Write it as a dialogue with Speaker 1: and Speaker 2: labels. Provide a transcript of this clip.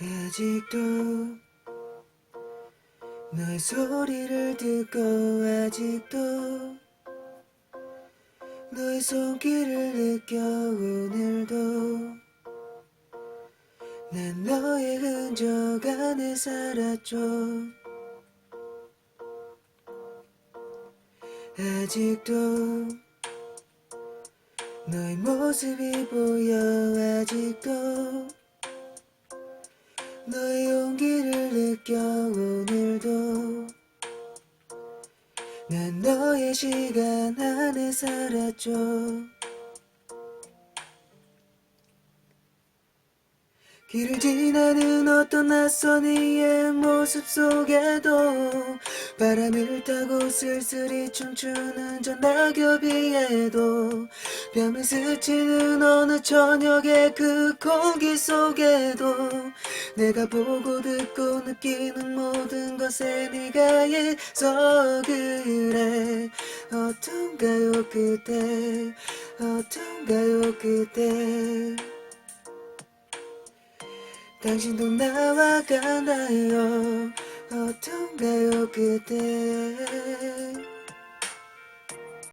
Speaker 1: 아직도 너의 소리를 듣고 아직도 너의 손길을 느껴 오늘도 난 너의 흔적 안에 살았죠 아직도 너의 모습이 보여. 아직도 너의 용기를 느껴 오늘도 난 너의 시간 안에 살았죠. 길을 지나는 어떤 낯선 이의 모습 속에도 바람을 타고 쓸쓸히 춤추는 저 낙엽 위에도 뺨을 스치는 어느 저녁의 그 공기 속에도 내가 보고 듣고 느끼는 모든 것에 네가 있어 그래. 어떤가요 그대 어떤가요 그대 당신도 나와 같나요? 어떤가요 그대